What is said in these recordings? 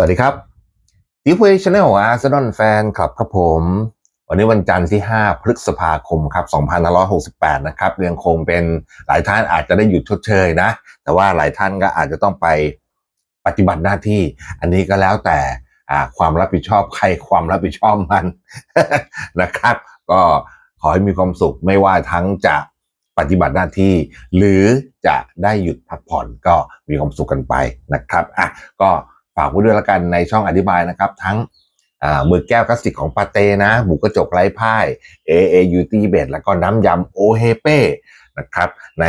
วัสดีครับดิฟเวชแนลอาร์เซนอลแฟนคลับครับผม วันนี้วันจันทร์ที่ 5 พฤษภาคมครับ2568 นะครับยังคงเป็นหลายท่านอาจจะได้หยุดชดเชยนะ แต่ว่าหลายท่านก็อาจจะต้องไปปฏิบัติหน้าที่ อันนี้ก็แล้วแต่ความรับผิดชอบใครความรับผิดชอบมันนะครับ ก็ขอให้มีความสุขไม่ว่าทั้งจะปฏิบัติหน้าที่ หรือจะได้หยุดพักผ่อนก็มีความสุขกันไปนะครับอะก็ากไว้ด้วยละกันในช่องอธิบายนะครับ ทั้งมือแก้วคลาสสิกของปาเต้นะหมูกระจกไร้พ่าย AAU ตีเบดแล้วก็น้ำยำโอเฮเป้นะครับ ใน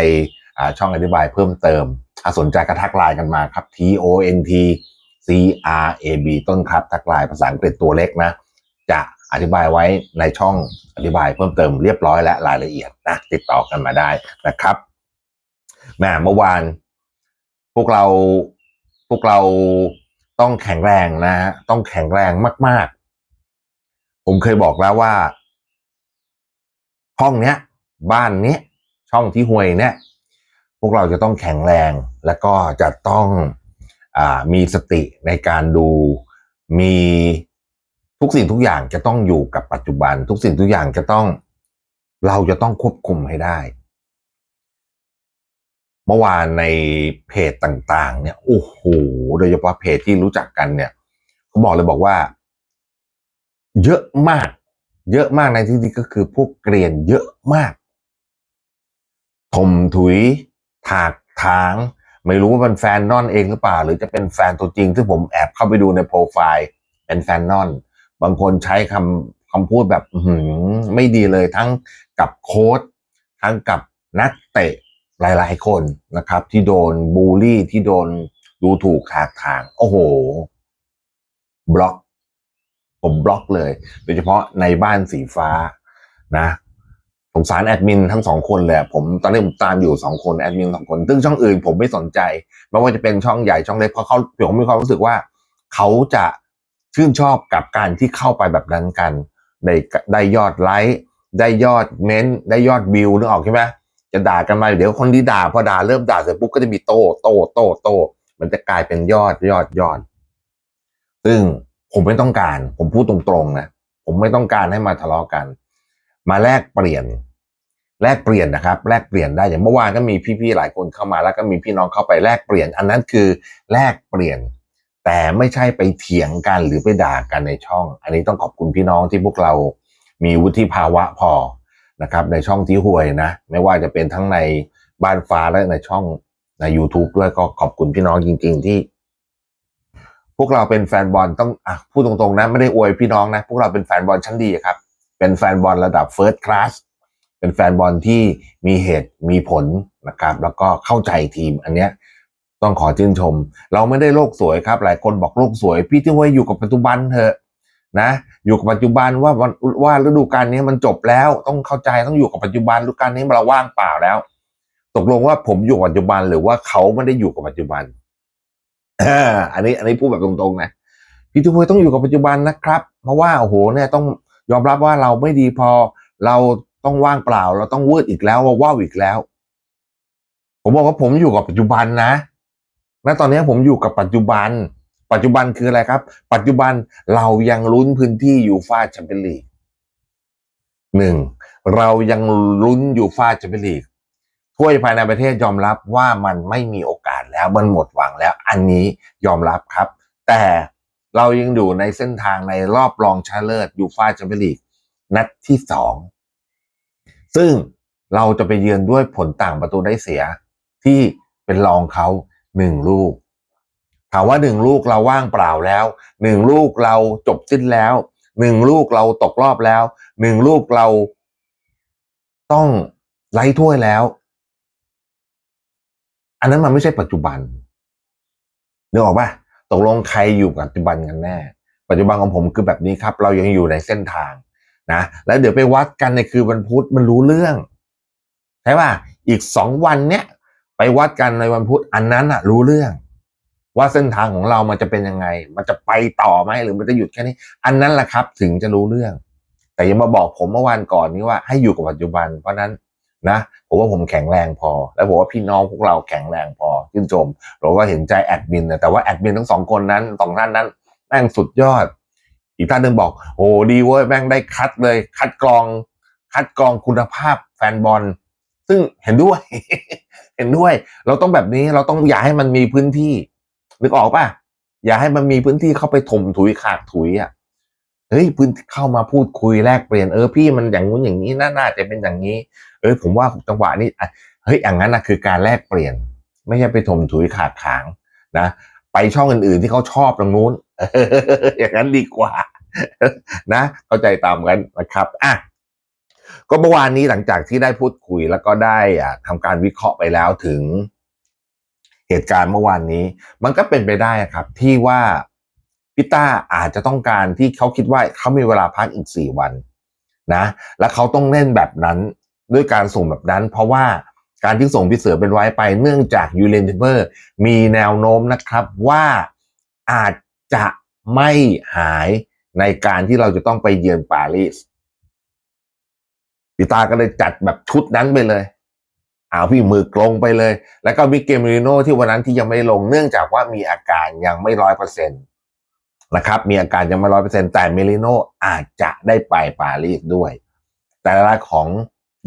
ช่องอธิบายเพิ่มเติมถ้าสนใจก็ทักไลน์กันมาครับ T O N T C R A B ต้นครับทักไลน์ภาษาอังกฤษตัวเล็กนะ จะอธิบายไว้ในช่องอธิบายเพิ่มเติมเรียบร้อยและรายละเอียดนะติดต่อกันมาได้นะครับแม่เมื่อวาน พวกเราพวกเรา ต้องแข็งแรงนะฮะต้องแข็งแรงมาก ๆ ผมเคยบอกแล้วว่า ห้องเนี้ย บ้านเนี้ยช่องที่ห่วยเนี่ย พวกเราจะต้องแข็งแรงแล้วก็จะต้องอมีสติในการดูมีทุกสิ่งทุกอย่างจะต้องอยู่กับปัจจุบัน ทุกสิ่งทุกอย่างจะต้อง เราจะต้องควบคุมให้ได้ เมื่อวานในเพจต่างๆ เนี่ยโอ้โหโดยเฉพาะเพจที่รู้จักกันเนี่ยเขาบอกเลยบอกว่า เยอะมาก เยอะมากในที่นี้ก็คือพวกเกรียนเยอะมากถมถุย ถากถาง ไม่รู้ว่าเป็นแฟนนอนเองหรือเปล่า หรือจะเป็นแฟนตัวจริง ซึ่งผมแอบเข้าไปดูในโปรไฟล์เป็นแฟนนอน บางคนใช้คำคำพูดแบบไม่ดีเลยทั้งกับโค้ชทั้งกับนักเตะ หลายๆคนนะครับ ที่โดนบูลลี่ที่โดนดูถูกถากถาง โอ้โห บล็อก ผมบล็อกเลย โดยเฉพาะในบ้านสีฟ้านะสงสารแอดมินทั้งสองคนเลยอะผมตอนนี้ผมตามอยู่สองคนแอดมินสองคน ซึ่งช่องอื่นผมไม่สนใจไม่ว่าจะเป็นช่องใหญ่ช่องเล็กเพราะเขาผมมีความรู้สึกว่า เขาจะชื่นชอบกับการที่เข้าไปแบบนั้นกัน ได้ได้ยอดไลค์ได้ยอดเม้นต์ได้ยอดวิวนึกออกใช่ไหม จะด่ากันมาเดี๋ยวคนที่ด่าพอด่าเริ่มด่าเสร็จปุ๊บก็จะมีโต้โต้โต้โต้มันจะกลายเป็นยอดยอดยอด ซึ่งผมไม่ต้องการ ผมพูดตรงๆนะผมไม่ต้องการให้มาทะเลาะกัน มาแลกเปลี่ยน แลกเปลี่ยนนะครับ แลกเปลี่ยนได้อย่างเมื่อวานก็มีพี่ๆหลายคนเข้ามาแล้วก็มีพี่น้องเข้าไปแลกเปลี่ยน อันนั้นคือแลกเปลี่ยน แต่ไม่ใช่ไปเถียงกันหรือไปด่ากันในช่อง อันนี้ต้องขอบคุณพี่น้องที่พวกเรามีวุฒิภาวะพอ นะครับในช่องที่ห่วยนะ ไม่ว่าจะเป็นทั้งในบ้านฟ้าและในช่องใน YouTube ด้วยก็ขอบคุณพี่น้องจริง ๆ ที่ พวกเราเป็นแฟนบอลต้องอพูดตรงๆนะ ไม่ได้อวยพี่น้องนะ พวกเราเป็นแฟนบอลชั้นดีครับ เป็นแฟนบอลระดับเฟิร์สคลาสเป็นแฟนบอลที่มีเหตุมีผลนะครับ แล้วก็เข้าใจทีมอันเนี้ยต้องขอชื่นชม เราไม่ได้โลกสวยครับ หลายคนบอกโลกสวย พี่ที่ว่าอยู่กับปัจจุบันเถอะ นะอยู่กับปัจจุบันว่าว่าฤดูกาลนี้มันจบแล้ว ต้องเข้าใจต้องอยู่กับปัจจุบันฤดูกาลนี้เราว่างเปล่าแล้ว ตกลงว่าผมอยู่กับปัจจุบันหรือว่าเขาไม่ได้อยู่กับปัจจุบันอันนี้อันนี้พูดแบบตรงๆนะพี่ทุกคนต้องอยู่กับปัจจุบันนะครับ เพราะว่าโอ้โหเนี่ยต้องยอมรับว่าเราไม่ดีพอเราต้องว่างเปล่า เราต้องเวืดอีกแล้วว่าว่าวอีกแล้ว ผมบอกว่าผมอยู่กับปัจจุบันนะณตอนนี้ผมอยู่กับปัจจุบัน ปัจจุบันคืออะไรครับ ปัจจุบันเรายังลุ้นพื้นที่ยูฟาแชมเปี้ยนลีกหนึ่งเรายังลุ้นยูฟาแชมเปี้ยนลีกถ้วยภายในประเทศยอมรับว่ามันไม่มีโอกาสแล้วมันหมดหวังแล้ว อันนี้ยอมรับครับ แต่เรายังอยู่ในเส้นทางในรอบรองชนะเลิศยูฟาแชมเปี้ยนลีกนัดที่สองซึ่งเราจะไปเยือนด้วยผลต่างประตูได้เสียที่เป็นรองเขาหนึ่งลูก ถามว่าหนึ่งลูกเราว่างเปล่าแล้วหนึ่งลูกเราจบสิ้นแล้วหนึ่งลูกเราตกรอบแล้วหนึ่งลูกเราต้องไล่ถ้วยแล้ว อันนั้นมันไม่ใช่ปัจจุบันนึกออกปะตกลงใครอยู่กับปัจจุบันกันแน่ ปัจจุบันของผมคือแบบนี้ครับ เรายังอยู่ในเส้นทางนะแล้วเดี๋ยวไปวัดกันในคือวันพุธมันรู้เรื่องใช่ป่ะอีกสองวันเนี้ยไปวัดกันในวันพุธอันนั้นอะรู้เรื่อง ว่าเส้นทางของเรามันจะเป็นยังไง มันจะไปต่อไหมหรือมันจะหยุดแค่นี้ อันนั้นแหละครับ ถึงจะรู้เรื่อง แต่ยังมาบอกผมเมื่อวานก่อนนี้ว่าให้อยู่กับปัจจุบัน เพราะนั้นนะผมว่าผมแข็งแรงพอ แล้วผมว่าพี่น้องพวกเราแข็งแรงพอชื่นชมเราก็เห็นใจแอดมินนะแต่ว่าแอดมินทั้งสองคนนั้นสองท่านนั้นแม่งสุดยอด อีกท่านหนึ่งบอกโอ้ดีเว้ยแม่งได้คัดเลย คัดกรอง คัดกรองคุณภาพแฟนบอล ซึ่งเห็นด้วย เห็นด้วย เราต้องแบบนี้เราต้องอย่าให้มันมีพื้นที่ นึกออกป่ะอย่าให้มันมีพื้นที่เข้าไปถมถุยขากถุยอะเฮ้ยพื้นเข้ามาพูดคุยแลกเปลี่ยนเออพี่มันอย่างงู้นอย่างนี้น่านาจะเป็นอย่างนี้ เออผมว่าจังหวะนี้เฮ้ยอย่างนั้นนะคือการแลกเปลี่ยน ไม่ใช่ไปถมถุยขาดขางนะไปช่องอื่นๆที่เขาชอบตรงนู้นอย่างนั้นดีกว่า นะ เข้าใจตามกันนะครับอะก็เมื่อวานนี้หลังจากที่ได้พูดคุยแล้วก็ได้อะทำการวิเคราะห์ไปแล้วถึง เหตุการณ์เมื่อวานนี้ มันก็เป็นไปได้ครับที่ว่าพิต้าอาจจะต้องการที่เขาคิดว่าเขามีเวลาพักอีกสี่วันนะแล้วเขาต้องเล่นแบบนั้นด้วยการส่งแบบนั้น เพราะว่าการที่ส่งพิเสือเป็นไว้ไปเนื่องจากยูเลนเทเบอร์มีแนวโน้มนะครับว่าอาจจะไม่หายในการที่เราจะต้องไปเยือนปารีสพิต้าก็เลยจัดแบบชุดนั้นไปเลย เอาพี่มือกลงไปเลย แล้วก็มิเกลเมริโนที่วันนั้นที่ยังไม่ลงเนื่องจากว่ามีอาการยังไม่ร้อยเปอร์เซ็นต์นะครับ มีอาการยังไม่ร้อยเปอร์เซ็นต์แต่เมริโนอาจจะได้ไปปารีสด้วย แต่ละของ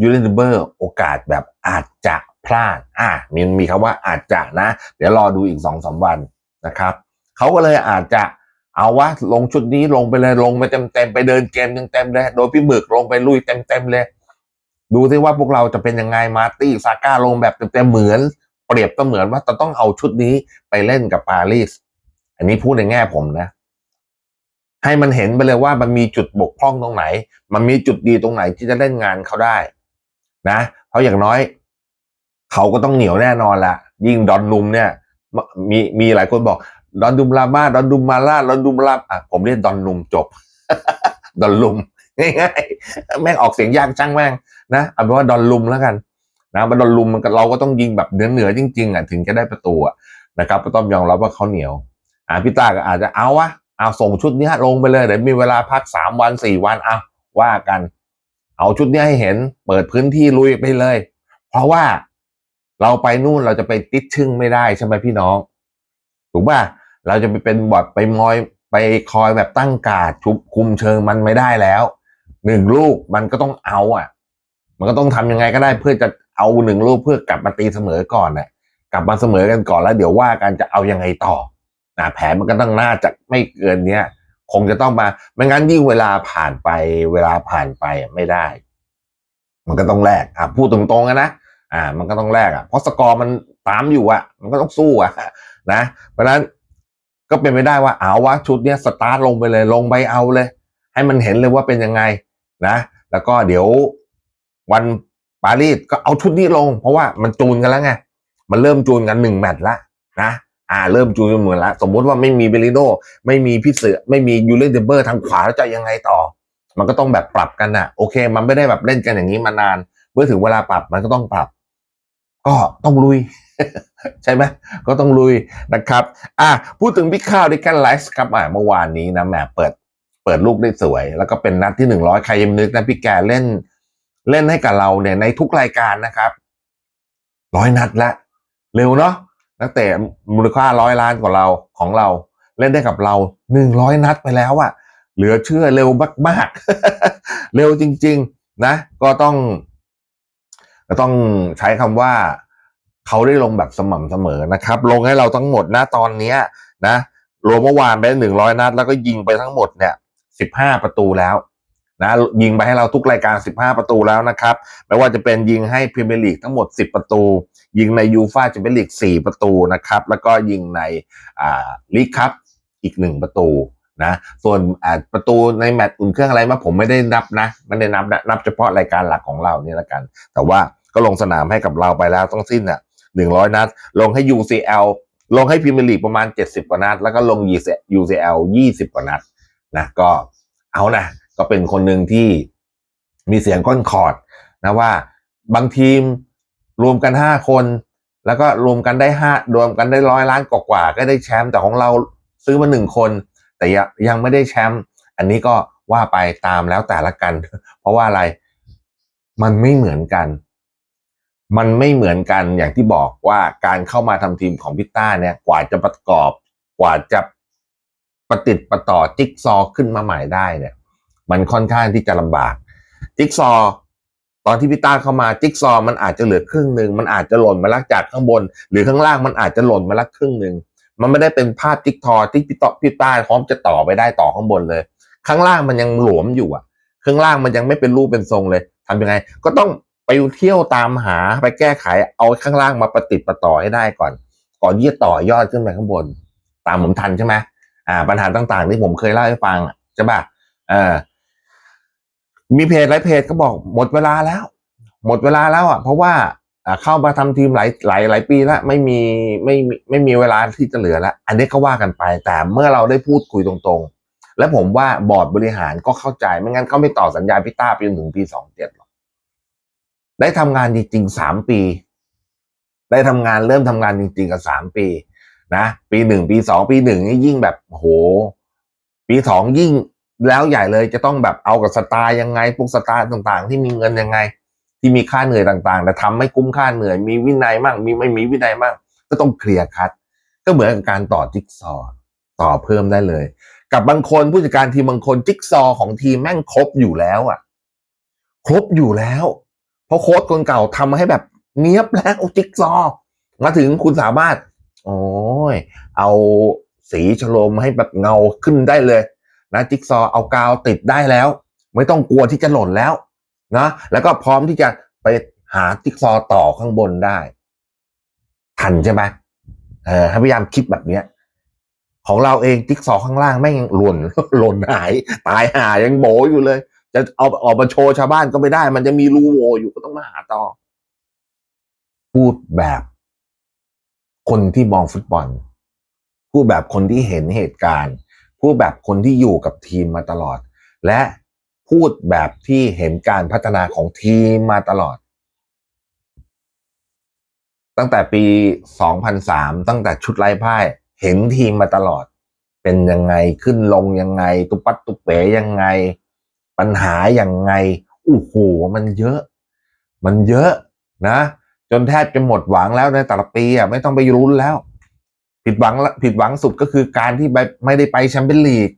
ยูเลนเบอร์โอกาสแบบอาจจะพลาด อะมีมีคำว่าอาจจะนะ เดี๋ยวรอดูอีกสองสาวันนะครับเขาก็เลยอาจจะเอาว่าลงชุดนี้ลงไปเลยลงไปเต็มเต็มๆไปเดินเกมเต็มๆเลย โดยพี่หมึกลงไปลุยเต็มเต็มๆเลย ดูซิว่าพวกเราจะเป็นยังไงมาตี้ซาก้าลงแบบเต็มๆเหมือน เปรียบเสมือนว่าจะต้องเอาชุดนี้ไปเล่นกับปารีส อันนี้พูดในแง่ผมนะ ให้มันเห็นไปเลยว่ามันมีจุดบกพร่องตรงไหน มันมีจุดดีตรงไหนที่จะเล่นงานเขาได้ นะ เพราะอย่างน้อย เขาก็ต้องเหนียวแน่นอนละยิ่งดอนนุมเนี่ย มีมีหลายคนบอก ดอนดุมลามาดอนดุมมาลาดอนดุมลาอะผมเรียกดอนนุมจบ ดอนลุมง่ายๆแม่งออกเสียงยากจังแม่ง นะเอาเป็นว่าดอนลุมแล้วกันนะมันดอนลุมมันเราก็ต้องยิงแบบเหนือเหนือจริงๆอะถึงจะได้ประตูอะนะครับก็ต้องยอมรับว่าเขาเหนียว อ่าพี่ตาก็อาจจะเอาวะเอาส่งชุดนี้ลงไปเลยเดี๋ยวมีเวลาพักสามวันสี่วันเอาว่ากัน เอาชุดนี้ให้เห็นเปิดพื้นที่ลุยไปเลย เพราะว่าเราไปนู่นเราจะไปติดชึ่งไม่ได้ใช่ไหมพี่น้อง ถูกป่ะเราจะไปเป็นบอดไปมอยไปคอยแบบตั้งกาดชุบคุมเชิงมันไม่ได้แล้วหนึ่งลูกมันก็ต้องเอาอะ มันก็ต้องทำยังไงก็ได้เพื่อจะเอาหนึ่งลูกเพื่อกลับมาตีเสมอก่อนน่ะกลับมาเสมอกันก่อนแล้ว เดี๋ยวว่ากันจะเอายังไงต่อนะแผนมันก็ต้องน่าจะไม่เกินเนี้ยคงจะต้องมาไม่งั้นยิ่งเวลาผ่านไป เวลาผ่านไปไม่ได้ มันก็ต้องแลกอะพูดตรงๆอะนะอ่า มันก็ต้องแลกอะเพราะสกอร์มันตามอยู่อะ มันก็ต้องสู้อะนะ เพราะฉะนั้นก็เป็นไปได้ว่าเอาวะชุดเนี้ยสตาร์ทลงไปเลยลงไปเอาเลย ให้มันเห็นเลยว่าเป็นยังไงนะ แล้วก็เดี๋ยว วันปารีสก็เอาชุดนี้ลง เพราะว่ามันจูนกันแล้วไงมันเริ่มจูนกันหนึ่งแมตช์ละนะอ่าเริ่มจูนกันเหมือนละสมมติว่าไม่มีเบลิโนไม่มีพี่เสือไม่มียูเลนเดเบอร์ทางขวาแล้วจะยังไงต่อ มันก็ต้องแบบปรับกันน่ะ โอเค มันไม่ได้แบบเล่นกันอย่างนี้มานาน เมื่อถึงเวลาปรับมันก็ต้องปรับ ก็ต้องลุย ใช่ไหมก็ต้องลุยนะครับ อะพูดถึงพี่ข้าวดิกันไลฟ์ครับอะเมื่อวานนี้นะแหมเปิด เปิดลูกได้สวย แล้วก็เป็นนัดที่หนึ่งร้อยใครยังนึกนะพี่แกเล่น เล่นให้กับเราเนี่ยในทุกรายการนะครับร้อยนัดละเร็วเนาะนักเตะมูลค่าร้อยล้านกว่าเราของเรา เล่นได้กับเราหนึ่งร้อยนัดไปแล้วอะเหลือเชื่อเร็วมากๆ เร็วจริง ๆ นะ ก็ต้องก็ต้องใช้คำว่าเขาได้ลงแบบสม่ำเสมอนะครับ ลงให้เราทั้งหมดนะตอนนี้นะรวมเมื่อวานไปหนึ่งร้อยนัด แล้วก็ยิงไปทั้งหมดเนี่ยสิบห้าประตูแล้ว นะยิงไปให้เราทุกรายการสิบห้าประตูแล้วนะครับไม่ว่าจะเป็นยิงให้พรีเมียร์ลีกทั้งหมดสิบประตู ยิงในยูฟาแชมเปี้ยนลีกสี่ประตูนะครับแล้วก็ยิงในอ่าลีกคัพอีกหนึ่งประตูนะส่วนประตูในแมตช์อุ่นเครื่องอะไรมาผมไม่ได้นับนะไม่ได้นับนะนับเฉพาะรายการหลักของเราเนี่ยละกัน แต่ว่าก็ลงสนามให้กับเราไปแล้วต้องสิ้นอะหนึ่งร้อยนัด ลงให้ UCL ลงให้พรีเมียร์ลีกประมาณเจ็ดสิบกว่านัด แล้วก็ลง UCL ยี่สิบกว่านัดนะก็เอานะ ก็เป็นคนหนึ่งที่มีเสียงก้อนคอร์ดนะว่าบางทีมรวมกันห้าคน แล้วก็รวมกันได้ห้ารวมกันได้ร้อยล้านกว่าก็ได้แชมป์แต่ของเราซื้อมาหนึ่งคน แต่ยังยังไม่ได้แชมป์อันนี้ก็ว่าไปตามแล้วแต่ละกัน เพราะว่าอะไรมันไม่เหมือนกัน มันไม่เหมือนกันอย่างที่บอกว่าการเข้ามาทำทีมของพิต้าเนี่ยกว่าจะประกอบ กว่าจะประติดประต่อจิ๊กซอขึ้นมาใหม่ได้เนี่ย มันค่อนข้างที่จะลำบาก จิ๊กซอ ตอนที่พี่ต้าเข้ามาจิ๊กซอ มันอาจจะเหลือครึ่งหนึ่งมันอาจจะหล่นมาลักจากข้างบน หรือข้างล่างมันอาจจะหล่นมาลักครึ่งหนึ่งมันไม่ได้เป็นภาพจิ๊กทอที่พี่ต่อพี่ต้าพร้อมจะต่อไปได้ต่อข้างบนเลย ข้างล่างมันยังหลวมอยู่อะ ข้างล่างมันยังไม่เป็นรูปเป็นทรงเลยทำยังไง ก็ต้องไปเที่ยวตามหาไปแก้ไขเอาข้างล่างมาประติดประต่อให้ได้ก่อน ก่อนที่จะต่อยอดขึ้นไปข้างบน ตามผมทันใช่ไหมอ่า ปัญหาต่างๆที่ผมเคยเล่าให้ฟังใช่ป่ะเออ มีเพจหลายเพจก็บอกหมดเวลาแล้ว หมดเวลาแล้วอะเพราะว่าเข้ามาทำทีมหลายหลายหลายปีแล้วไม่มีไม่มีไม่มีเวลาที่จะเหลือแล้วอันนี้ก็ว่ากันไป แต่เมื่อเราได้พูดคุยตรงๆ และผมว่าบอร์ดบริหารก็เข้าใจไม่งั้นเขาไม่ต่อสัญญาพี่ต้าไปจนถึงปีสองเจ็ดหรอกได้ทำงานจริงๆสามปี ได้ทำงานเริ่มทำงานจริงๆกับสามปี นะ ปีหนึ่งปีสองปีหนึ่งนี่ยิ่งแบบโห ปีสองยิ่ง แล้วใหญ่เลยจะต้องแบบเอากับสไตล์ยังไงพวกสไตล์ต่างๆ ที่มีเงินยังไง ที่มีค่าเหนื่อยต่างๆ แต่ทำไม่คุ้มค่าเหนื่อย มีวินัยมั่งมีไม่มีวินัยมั่งก็ต้องเคลียร์คัด ก็เหมือนกับการต่อจิ๊กซอว์ต่อเพิ่มได้เลย กับบางคนผู้จัดการทีมบางคนจิ๊กซอว์ของทีมแม่งครบอยู่แล้วอะ ครบอยู่แล้ว เพราะโค้ชคนเก่าทำให้แบบเนี้ยบแล้วจิ๊กซอว์มาถึงคุณสามารถ โอ้ยเอาสีฉโลมให้แบบเงาขึ้นได้เลย นะจิ๊กซอ์เอากาวติดได้แล้ว ไม่ต้องกลัวที่จะหล่นแล้วนะแล้วก็พร้อมที่จะไปหาจิ๊กซอต่อข้างบนได้ ทันใช่ไหมเออพยายามคิดแบบเนี้ย ของเราเองจิ๊กซอข้างล่างแม่งหล่นหล่นหาย ตายหายังโบอยู่เลย จะเอาออกมาโชว์ชาวบ้านก็ไม่ได้ มันจะมีรูโวอยู่ก็ต้องมาหาต่อ พูดแบบ คนที่มองฟุตบอล พูดแบบคนที่เห็นเหตุการณ์ พูดแบบคนที่อยู่กับทีมมาตลอด และพูดแบบที่เห็นการพัฒนาของทีมมาตลอด ตั้งแต่ปี 2003 ตั้งแต่ชุดไร้พ่ายเห็นทีมมาตลอด เป็นยังไงขึ้นลงยังไง ตุปัดตุเป๋ยังไง ปัญหาอยังไงโอ้โหมันเยอะ มันเยอะนะ จนแทบจะหมดหวังแล้วในแต่ละปีอะไม่ต้องไปรุ้นแล้ว ผิดหวังละผิดหวังสุดก็คือการที่ไปไม่ได้ไปแชมเปี้ยนลีก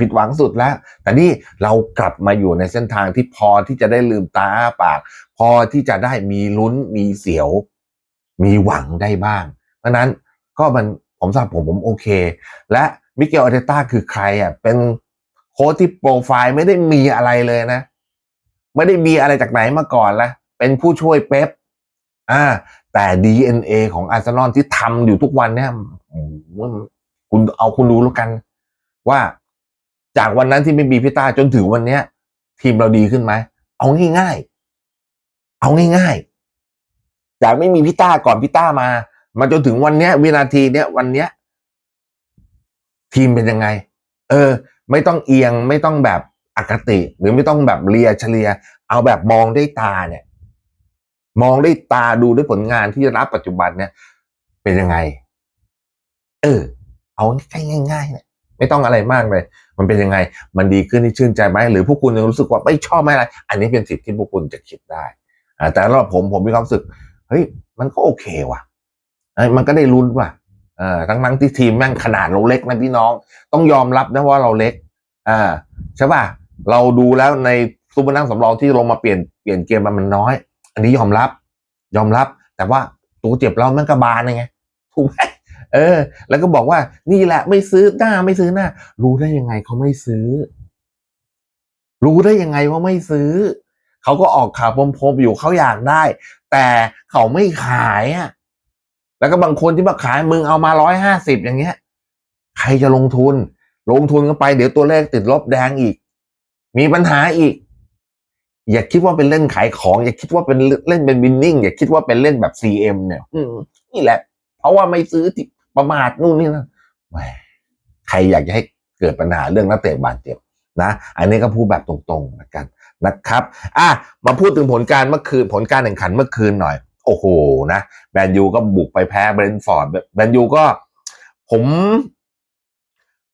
ผิดหวังสุดแล้ว แต่นี่เรากลับมาอยู่ในเส้นทางที่พอที่จะได้ลืมตาปาก พอที่จะได้มีลุ้นมีเสียว มีหวังได้บ้าง เพราะนั้นก็มันผมสำหรับผมผมโอเค และมิเกลอาเตต้าคือใครอะเป็นโค้ชที่โปรไฟล์ไม่ได้มีอะไรเลยนะ ไม่ได้มีอะไรจากไหนมาก่อนละเป็นผู้ช่วยเป๊ปอ่า แต่ DNA ของอาร์เซนอลที่ทำอยู่ทุกวันเนี่ยคุณเอาคุณรู้แล้วกัน ว่าจากวันนั้นที่ไม่มีพี่ต้าจนถึงวันเนี้ย ทีมเราดีขึ้นไหม เอาง่ายๆ เอาง่ายๆ จากไม่มีพี่ต้าก่อนพี่ต้ามามาจนถึงวันเนี้ย วินาทีเนี้ยวันเนี้ย ทีมเป็นยังไง เออ ไม่ต้องเอียงไม่ต้องแบบอคติ หรือไม่ต้องแบบเลียเฉลีย เอาแบบมองด้วยตาเนี่ย มองด้วยตาดูด้วยผลงานที่รับปัจจุบันเนี่ย เป็นยังไง เออ เอาง่ายๆเนี่ยไม่ต้องอะไรมากเลย มันเป็นยังไง มันดีขึ้นที่ชื่นใจไหมหรือพวกคุณยังรู้สึกว่าไม่ชอบไม่อะไร อันนี้เป็นสิทธิ์ที่พวกคุณจะคิดได้อ่าแต่รับผมผมมีความรู้สึก เฮ้ย มันก็โอเคว่ะมันก็ได้ลุ้นว่ะเอ่าทั้งทั้งที่ทีมแม่งขนาดเราเล็กนะพี่น้อง ต้องยอมรับนะว่าเราเล็ก อ่าใช่ป่ะ เราดูแล้วในซูเปอร์นั่งสำรองที่ลงมาเปลี่ยนเปลี่ยนเกมมันมันน้อย อันนี้ยอมรับ ยอมรับ แต่ว่าตัวเจ็บเราแม่งกระบาลไงถูกไหมเออ แล้วก็บอกว่านี่แหละไม่ซื้อหน้าไม่ซื้อหน้า รู้ได้ยังไงเขาไม่ซื้อ รู้ได้ยังไงว่าไม่ซื้อ เขาก็ออกข่าวพรมๆอยู่เขาอยากได้ แต่เขาไม่ขายอะแล้วก็บางคนที่มาขายมึงเอามาร้อยห้าสิบอย่างเงี้ย ใครจะลงทุน ลงทุนกันไปเดี๋ยวตัวเลขติดลบแดงอีก มีปัญหาอีก อย่าคิดว่าเป็นเล่นขายของ อย่าคิดว่าเป็นเล่นเป็นวินนิ่งอย่าคิดว่าเป็นเล่นแบบ CM เนี่ยอืมนี่แหละ เพราะว่าไม่ซื้อที่ประมาทนู่นนี่นะแหมใครอยากจะให้เกิดปัญหาเรื่องนักเตะบาดเจ็บนะ อันนี้ก็พูดแบบตรงๆนะกันนะครับ อะมาพูดถึงผลการเมื่อคืนผลการแข่งขันเมื่อคืนหน่อย โอ้โหนะแมนยูก็บุกไปแพ้เบรนท์ฟอร์ดแมนยูก็ ผม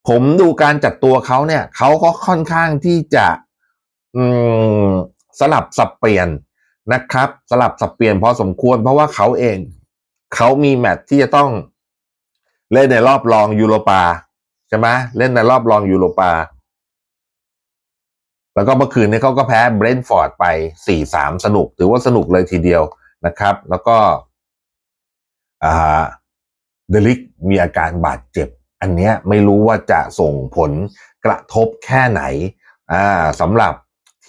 ผมดูการจัดตัวเขาเนี่ยเขาก็ค่อนข้างที่จะ อืม สลับสับเปลี่ยนนะครับ สลับสับเปลี่ยนพอสมควร เพราะว่าเขาเอง เขามีแมตช์ที่จะต้องเล่นในรอบรองยูโรปาใช่ไหมเล่นในรอบรองยูโรปา แล้วก็เมื่อคืนนี้เขาก็แพ้เบรนท์ฟอร์ดไป 4-3 สนุก ถือว่าสนุกเลยทีเดียวนะครับ แล้วก็เดลิกมีอาการบาดเจ็บ อันเนี้ยไม่รู้ว่าจะส่งผลกระทบแค่ไหนสำหรับ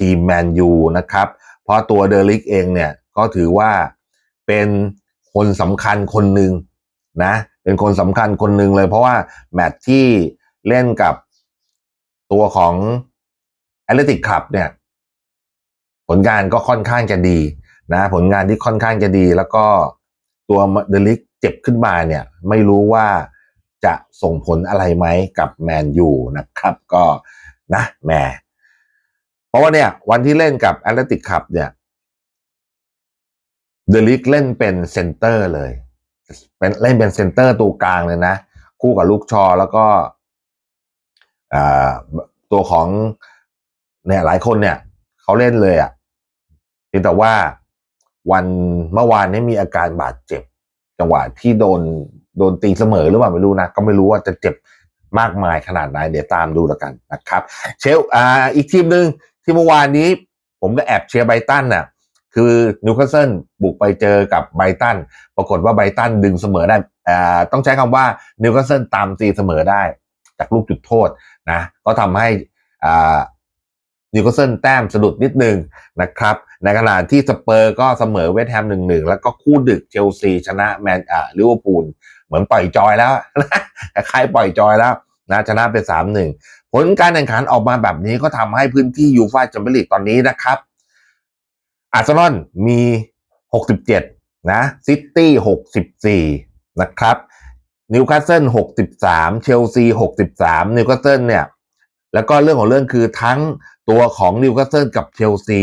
ทีมแมนยูนะครับ เพราะตัวเดลิกเองเนี่ยก็ถือว่าเป็นคนสำคัญคนหนึ่งนะเป็นคนสำคัญคนหนึ่งเลย เพราะว่าแมตช์ที่เล่นกับตัวของแอตเลติกคลับเนี่ยผลงานก็ค่อนข้างจะดีนะผลงานที่ค่อนข้างจะดี แล้วก็ตัวเดลิกเจ็บขึ้นมาเนี่ยไม่รู้ว่าจะส่งผลอะไรไหมกับแมนยูนะครับ ก็นะแหม เพราะว่าเนี่ย วันที่เล่นกับแอตเลติกคับเนี่ยเดลิกเล่นเป็นเซนเตอร์เลย เป็นเล่นเป็นเซนเตอร์ตัวกลางเลยนะ คู่กับลูกชอแล้วก็ตัวของเนี่ยหลายคนเนี่ยเขาเล่นเลยอะ่ะเพียงแต่ว่าวันเมื่อวานนี้มีอาการบาดเจ็บ จังหวะที่โดนโดนตีเสมอหรือเปล่าไม่รู้นะ ก็ไม่รู้ว่าจะเจ็บมากมายขนาดไหนเดี๋ยวตามดูแล้วกันนะครับ เชลอ่าอีกทีมหนึ่ง ที่เมื่อวานนี้ผมก็แอบเชียร์ไบตันน่ะ คือนิวคาสเซิลบุกไปเจอกับไบตัน ปรากฏว่าไบตันดึงเสมอได้อ่าต้องใช้คำว่านิวคาสเซิลตามตีเสมอได้ จากลูกจุดโทษนะ ก็ทำให้อ่านิวคาสเซิลแต้มสะดุดนิดนึงนะครับ ในขณะที่สเปอร์ก็เสมอเวสต์แฮมหนึ่งหนึ่งแล้วก็คู่ดึกเชลซีชนะแมนอ่าลิเวอร์พูลเหมือนปล่อยจอยแล้วคล้ายปล่อยจอยแล้วนะชนะไปสามหนึ่ง ผลการแข่งขันออกมาแบบนี้ก็ทำให้พื้นที่ยูฟ่าแชมเปี้ยนลีกตอนนี้นะครับ อาร์เซนอลมี 67 นะซิตี้ 64 นะครับนิวคาสเซิล 63 เชลซี 63 นิวคาสเซิลเนี่ย แล้วก็เรื่องของเรื่องคือทั้งตัวของนิวคาสเซิลกับเชลซี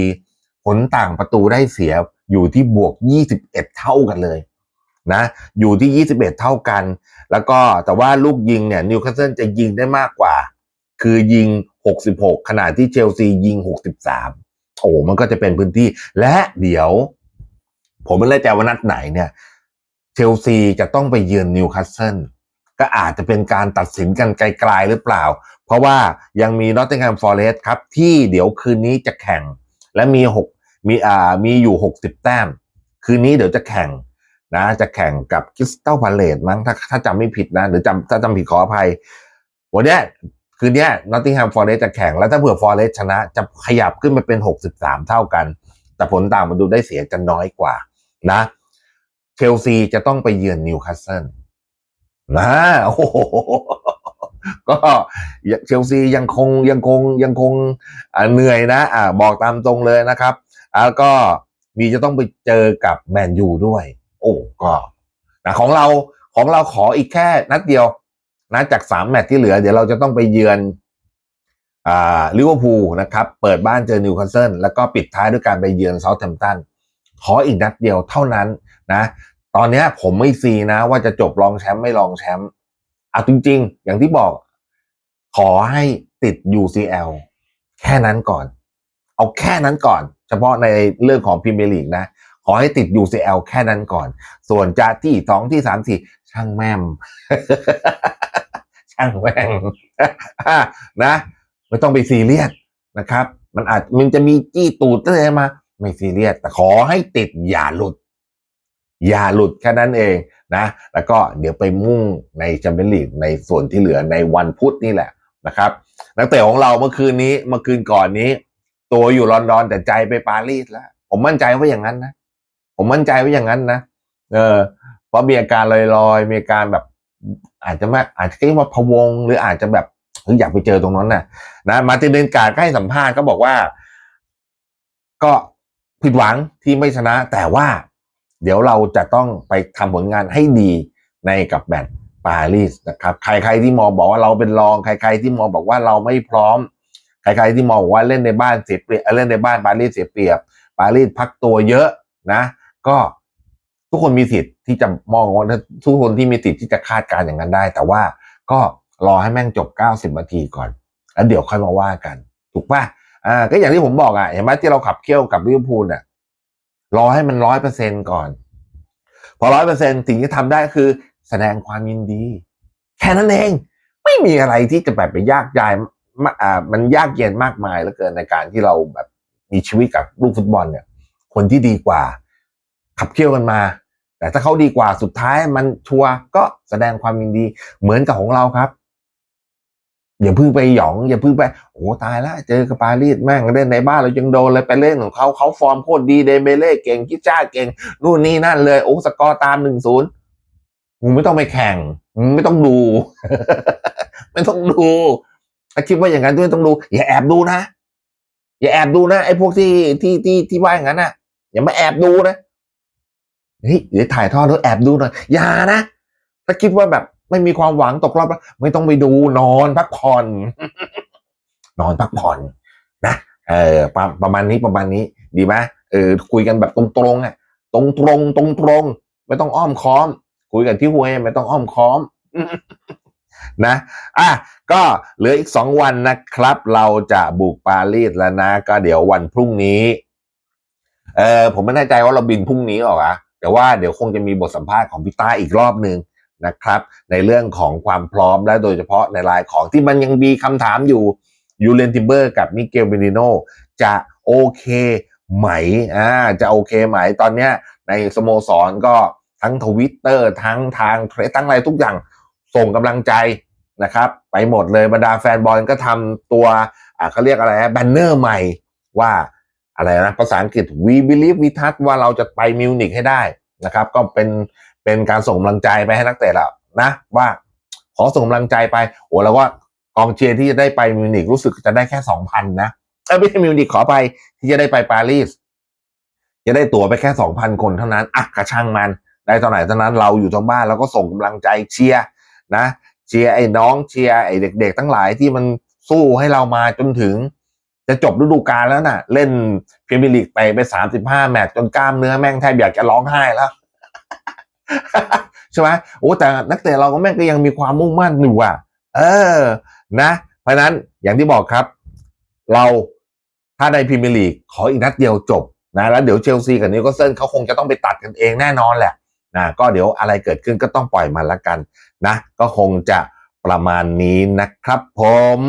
ผลต่างประตูได้เสียอยู่ที่บวก 21 เท่ากันเลยนะ อยู่ที่ 21 เท่ากัน แล้วก็แต่ว่าลูกยิงเนี่ยนิวคาสเซิลจะยิงได้มากกว่า คือยิง 66 ขณะที่เชลซียิง 63 โอ้มันก็จะเป็นพื้นที่ และเดี๋ยว ผมไม่แน่ใจว่านัดไหนเนี่ยเชลซีจะต้องไปเยือนนิวคาสเซิลก็อาจจะเป็นการตัดสินกันไกลๆหรือเปล่า เพราะว่ายังมีนอตติงแฮมฟอร์เรสต์ครับ ที่เดี๋ยวคืนนี้จะแข่ง และมีหกมีอ่ามีอยู่หกสิบแต้ม คืนนี้เดี๋ยวจะแข่งนะจะแข่งกับคริสตัลพาเลตมั้งถ้าถ้าจำไม่ผิดนะหรือจำถ้าจำผิดขออภัย วันเนี้ย คืนเนี้ยนอตติงแฮมฟอร์เรสจะแข่ง แล้วถ้าเผื่อฟอร์เรสชนะจะขยับขึ้นมาเป็น 63 เท่ากัน แต่ผลต่างมันดูได้เสียจะน้อยกว่านะเชลซีจะต้องไปเยือนนิวคาสเซิลนะโอ้โหก็เชลซียังคงยังคงยังคงเหนื่อยนะ อ่าบอกตามตรงเลยนะครับแล้วก็มีจะต้องไปเจอกับแมนยูด้วย โอ้ก็นะของเราของเราขออีกแค่นัดเดียว นะจากสามแมตช์ที่เหลือ เดี๋ยวเราจะต้องไปเยือนอ่าลิเวอร์พูลนะครับ เปิดบ้านเจอนิวคาสเซิลแล้วก็ปิดท้ายด้วยการไปเยือนเซาท์แฮมป์ตันขออีกนัดเดียวเท่านั้นนะ ตอนนี้ผมไม่ซีนะ ว่าจะจบรองแชมป์ไม่รองแชมป์เอาจริง ๆ อย่างที่บอก ขอให้ติด UCL แค่นั้นก่อน เอาแค่นั้นก่อน เฉพาะในเรื่องของพรีเมียร์ลีกนะ ขอให้ติด UCL แค่นั้นก่อน ส่วนจะที่สองที่สามสี่ช่างแม่ม ช่างแม่งนะ ไม่ต้องไปซีเรียสนะครับ มันอาจมันจะมีจี้ตูดอะไรมา ไม่ซีเรียสแต่ขอให้ติดอย่าหลุด อย่าหลุดแค่นั้นเองนะ แล้วก็เดี๋ยวไปมุ่งในแชมเปี้ยนลีกในส่วนที่เหลือในวันพุธนี่แหละนะครับนักเตะของเราเมื่อคืนนี้เมื่อคืนก่อนนี้ ตัวอยู่ลอนดอนแต่ใจไปปารีสแล้ว ผมมั่นใจว่าอย่างนั้นนะ ผมมั่นใจว่าอย่างนั้นนะเออเพราะมีอาการลอยๆมีอาการแบบ อาจจะไม่อาจจะเรียกว่าพวง หรืออาจจะแบบอยากไปเจอตรงนั้นน่ะ นะมาตินเดนการ์ดก็ให้สัมภาษณ์ก็บอกว่า ก็ผิดหวังที่ไม่ชนะ แต่ว่าเดี๋ยวเราจะต้องไปทำผลงานให้ดีในกับแมตช์ปารีสนะครับ ใครๆที่มองบอกว่าเราเป็นรอง ใคร ๆที่มองบอกว่าเราไม่พร้อม ใครๆที่มองบอกว่าเล่นในบ้านเสียเปรียบเล่นในบ้านปารีสเสียเปรียบ ปารีสพักตัวเยอะนะ ก็ ทุกคนมีสิทธิ์ที่จะมองว่าทุกคนที่มีสิทธิ์ที่จะคาดการอย่างนั้นได้ แต่ว่าก็รอให้แม่งจบ 90นาทีก่อน แล้วเดี๋ยวค่อยมาว่ากัน ถูกป่ะอ่าก็อย่างที่ผมบอกอะเห็นไหมที่เราขับเคี่ยวกับลิเวอร์พูลเนี่ยรอให้มันร้อยเปอร์เซ็นก่อน พอร้อยเปอร์เซ็นสิ่งที่ทำได้คือ แสดงความยินดี แค่นั้นเอง ไม่มีอะไรที่จะแบบไปยากยายมาอ่ามันยากเย็นมากมายเหลือเกินในการที่เราแบบมีชีวิตกับลูกฟุตบอลเนี่ย คนที่ดีกว่า ขับเคี่ยวกันมา แต่ถ้าเขาดีกว่าสุดท้ายมันชัวก็แสดงความยินดี เหมือนกับของเราครับ อย่าพิ่งไปหยอง อย่าพิ่งไปโอ้ตายแล้วเจอกับปารีสแม่งเล่นในบ้านเรายังโดนเลยไปเล่นของเขาเขาฟอร์มโคตรดีเดเบเล่เก่งกิจ้าเก่งนู่นนี่นั่นเลยโอ้สกอร์ตามหนึ่งศูนย์มึงไม่ต้องไปแข่งมึงไม่ต้องดู ไม่ต้องดูถ้าคิดว่าอย่างนั้นด้วยต้องดู อย่าแอบดูนะอย่าแอบดูนะไอ้พวกที่ที่ที่ที่ว่าอย่างนั้นน่ะอย่ามาแอบดูนะ เฮ้ยเดี๋ยวถ่ายทอดแล้วแอบดูหน่อยอย่านะ ถ้าคิดว่าแบบไม่มีความหวังตกรอบแล้วไม่ต้องไปดูนอนพักผ่อนนอนพักผ่อนนะเออประประมาณนี้ประมาณนี้ ดีไหมเออคุยกันแบบตรงๆอะ ตรงตรงตรงตรงไม่ต้องอ้อมค้อม คุยกันที่หวยไม่ต้องอ้อมค้อมนะ อะ ก็เหลืออีกสองวันนะครับ เราจะบุกปารีสแล้วนะ ก็เดี๋ยววันพรุ่งนี้ เออผมไม่แน่ใจว่าเราบินพรุ่งนี้หรออะ แต่ว่าเดี๋ยวคงจะมีบทสัมภาษณ์ของพี่ต้าอีกรอบหนึ่งนะครับ ในเรื่องของความพร้อมและโดยเฉพาะในรายของที่มันยังมีคำถามอยู่ยูเลนติเบอร์กับมิเกลเบนิโนจะโอเคไหมอ่าจะโอเคไหมตอนเนี้ยในสโมสรก็ทั้งทวิตเตอร์ทั้งทางเทรทั้งอะไรทุกอย่างส่งกำลังใจนะครับไปหมดเลยบรรดาแฟนบอลก็ทำตัวอ่าเขาเรียกอะไรแบนเนอร์ใหม่ว่า อะไรนะภาษาอังกฤษ we believe we touch ว่าเราจะไปมิวนิกให้ได้นะครับ ก็เป็นเป็นการส่งกำลังใจไปให้นักเตะแล้วนะว่าขอส่งกำลังใจไปโอ้แล้วว่ากองเชียร์ที่จะได้ไปมิวนิกรู้สึกจะได้แค่สองพันนะเอ้ยไม่ใช่มิวนิกขอไปที่จะได้ไปปารีสจะได้ตั๋วไปแค่สองพันคนเท่านั้นอะกระช่างมัน ได้ตอนไหนตอนนั้นเราอยู่ทางบ้านเราก็ส่งกำลังใจเชียร์นะเชียร์ไอ้น้องเชียร์ไอ้เด็ก ๆ ทั้งหลายที่มันสู้ให้เรามาจนถึง จะจบฤดูกาลแล้วน่ะ เล่นพรีเมียร์ลีกไปไปสามสิบห้าแมตช์จนกล้ามเนื้อแม่งแทบอยากจะร้องไห้แล้วใช่ไหมโอ้แต่นักเตะเราก็แม่งก็ยังมีความมุ่งมั่นอยู่อะ เออ นะ เพราะฉะนั้นอย่างที่บอกครับ เราถ้าในพรีเมียร์ลีกขออีกนัดเดียวจบนะแล้วเดี๋ยวเชลซีกับนิวคาสเซิลเขาคงจะต้องไปตัดกันเองแน่นอนแหละนะก็เดี๋ยวอะไรเกิดขึ้นก็ต้องปล่อยมันละกันนะ ก็คงจะประมาณนี้นะครับผม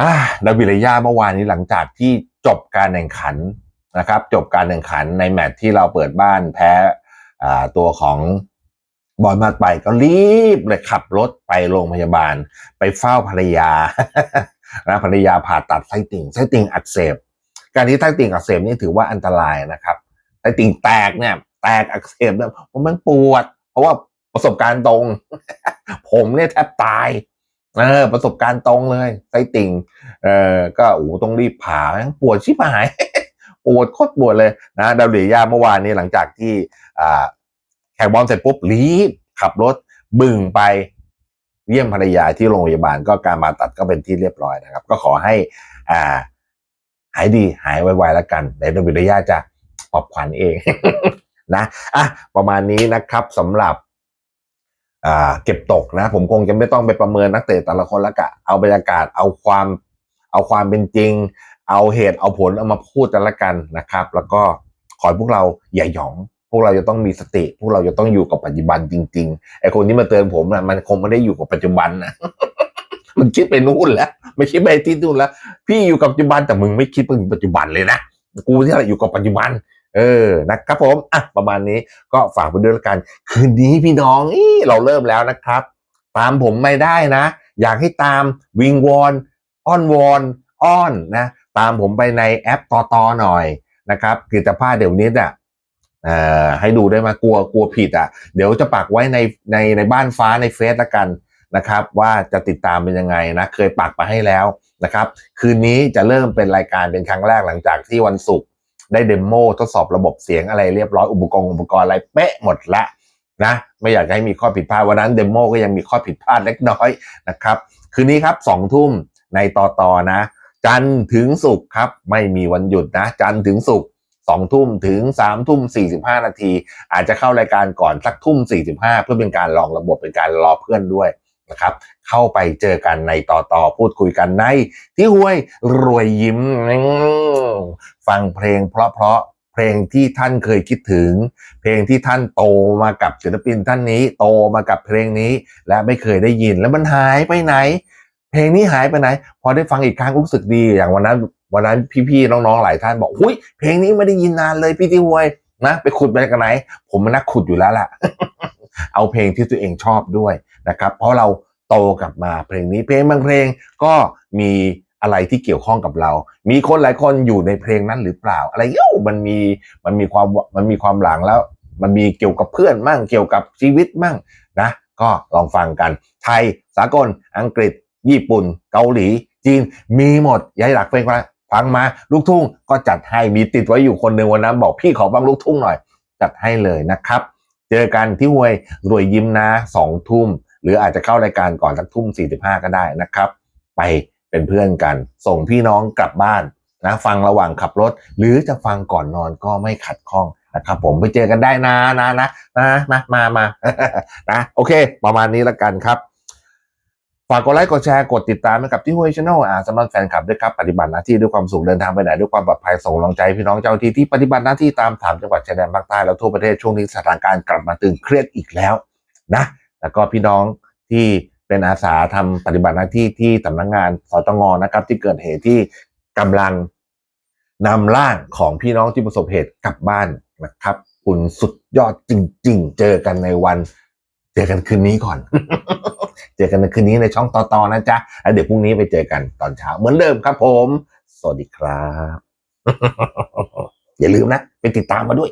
อ่าดาวิลยาเมื่อวานนี้หลังจากที่จบการแข่งขันนะครับ จบการแข่งขันในแมตช์ที่เราเปิดบ้านแพ้ตัวของบอลมาไปก็รีบเลยขับรถไปโรงพยาบาล ไปเฝ้าภรรยานะภรรยาผ่าตัดไส้ติ่งไส้ติ่งอักเสบ การที่ไส้ติ่งอักเสบนี่ถือว่าอันตรายนะครับไส้ติ่งแตกเนี่ย แตกอักเสบเนี่ยมันปวด เพราะว่าประสบการณ์ตรง ผมเนี่ยแทบตาย เออประสบการณ์ตรงเลยไส้ติ่งเออก็โอ้ต้องรีบผ่าปวดชิบหายปวดโคตรปวดเลยนะดาวเดียาเมื่อวานนี้หลังจากที่อ่าแข่งบอลเสร็จปุ๊บรีบขับรถบึ่งไปเยี่ยมภรรยาที่โรงพยาบาลก็การมาตัดก็เป็นที่เรียบร้อยนะครับ ก็ขอให้อ่าหายดีหายไวๆแล้วกันเดี๋ยวดวิลยาจะปลอบขวัญเองนะอะประมาณนี้นะครับสำหรับ เก็บตกนะ ผมคงจะไม่ต้องไปประเมินนักเตะแต่ละคนแล้วกะ เอาบรรยากาศเอาความเอาความเป็นจริง เอาเหตุเอาผลเอามาพูดกันละกันนะครับ แล้วก็ขอให้พวกเราอย่าหยอง พวกเราจะต้องมีสติ พวกเราจะต้องอยู่กับปัจจุบันจริงๆไอคนที่มาเตือนผมนะมันคงไม่ได้อยู่กับปัจจุบันนะมันคิดไปนู่นแล้วไม่คิดไปที่นู่นแล้ว พี่อยู่กับปัจจุบันแต่มึงไม่คิดไปถึงปัจจุบันเลยนะกูที่อะไรอยู่กับปัจจุบัน เออนะครับผมอะประมาณนี้ก็ฝากไปด้วยละกัน คืนนี้พี่น้องอีเราเริ่มแล้วนะครับ ตามผมไม่ได้นะ อยากให้ตามวิงวอนอ้อนวอนอ้อนนะตามผมไปในแอปต่อตอหน่อยนะครับกิจภาพเดี๋ยวนี้อะให้ดูได้มากลัวกลัวผิดอะ เดี๋ยวจะปักไว้ในในในบ้านฟ้าในเฟซละกันนะครับ ว่าจะติดตามเป็นยังไงนะเคยปักมาให้แล้วนะครับ คืนนี้จะเริ่มเป็นรายการเป็นครั้งแรกหลังจากที่วันศุกร์ ได้เดโมทดสอบระบบเสียงอะไรเรียบร้อยอุปกรณ์อุปกรณ์อะไรเป๊ะหมดละนะไม่อยากให้มีข้อผิดพลาดวันนั้นเดโมก็ยังมีข้อผิดพลาดเล็กน้อยนะครับคืนนี้ครับสองทุ่มในต่อต่อนะ จันถึงศุกครับไม่มีวันหยุดนะ จันถึงศุกสองทุ่มถึงสามทุ่มสี่สิบห้านาที อาจจะเข้ารายการก่อนสักทุ่มสี่สิบห้าเพื่อเป็นการลองระบบเป็นการรอเพื่อนด้วย นะครับเข้าไปเจอกันในต่อต่อพูดคุยกันใน ที่ห้วยรวยยิ้ม ฟังเพลงเพราะๆเพลงที่ท่านเคยคิดถึง เพลงที่ท่านโตมากับศิลปินท่านนี้ โตมากับเพลงนี้ และไม่เคยได้ยินแล้วมันหายไปไหน เพลงนี้หายไปไหน พอได้ฟังอีกครั้งรู้สึกดี อย่างวันนั้นวันนั้นพี่ๆน้องๆหลายท่านบอกหุยเพลงนี้ไม่ได้ยินนานเลยพี่ที่หวยนะ ไปขุดไปกันไหน ผมมันนักขุดอยู่แล้วล่ะ เอาเพลงที่ตัวเองชอบด้วยนะครับ เพราะเราโตกลับมาเพลงนี้เพลงบางเพลงก็มีอะไรที่เกี่ยวข้องกับเรา มีคนหลายคนอยู่ในเพลงนั้นหรือเปล่า อะไรเงี้มันมีมันมีความมันมีความหลังแล้ว มันมีเกี่ยวกับเพื่อนมั่งเกี่ยวกับชีวิตมั่งนะ ก็ลองฟังกัน ไทย สากล อังกฤษ ญี่ปุ่น เกาหลี จีน มีหมดยายหลักเพลงมาฟังมาลูกทุ่งก็จัดให้มีติดไว้อยู่คนหนึ่งวันนั้นบอกพี่ขอฟังลูกทุ่งหน่อย จัดให้เลยนะครับ เจอกันที่หวยรวยยิ้มนะสองทุ่ม หรืออาจจะเข้ารายการก่อนสักทุ่มสี่สิบห้าก็ได้นะครับ ไปเป็นเพื่อนกัน ส่งพี่น้องกลับบ้านนะฟังระหว่างขับรถ หรือจะฟังก่อนนอนก็ไม่ขัดข้องนะครับผมไปเจอกันได้นะนะนะนะมามามานะโอเค ประมาณนี้ละกันครับากกดไลค์กดแชร์กดติดตามให้กับที่ห้วยช n แนลอ่าสำหรับแฟนคลับด้วยครับปฏิบัติหน้าที่ด้วยความสุขเดินทางไปไหนด้วยความปลอดภัยส่งกำลังใจพี่น้องเจ้าที่ที่ปฏิบัติหน้าที่ตามสามจังหวัดชายแดนภาคใต้แล้วทั่วประเทศช่วงนี้สถานการณ์กลับมาตึงเครียดอีกแล้วนะแล้วก็พี่น้องที่เป็นอาสาทำปฏิบัติหน้าที่ที่สำนักงานสตงนะครับ ที่เกิดเหตุที่กำลังนำร่างของพี่น้องที่ประสบเหตุกลับบ้านนะครับ คุณสุดยอดจริง ๆ เจอกันในวัน เจอกันคืนนี้ก่อน เจอกันในคืนนี้ในช่องต่อๆนะจ๊ะ แล้วเดี๋ยวพรุ่งนี้ไปเจอกันตอนเช้าเหมือนเดิมครับผม สวัสดีครับ อย่าลืมนะ ไปติดตามมาด้วย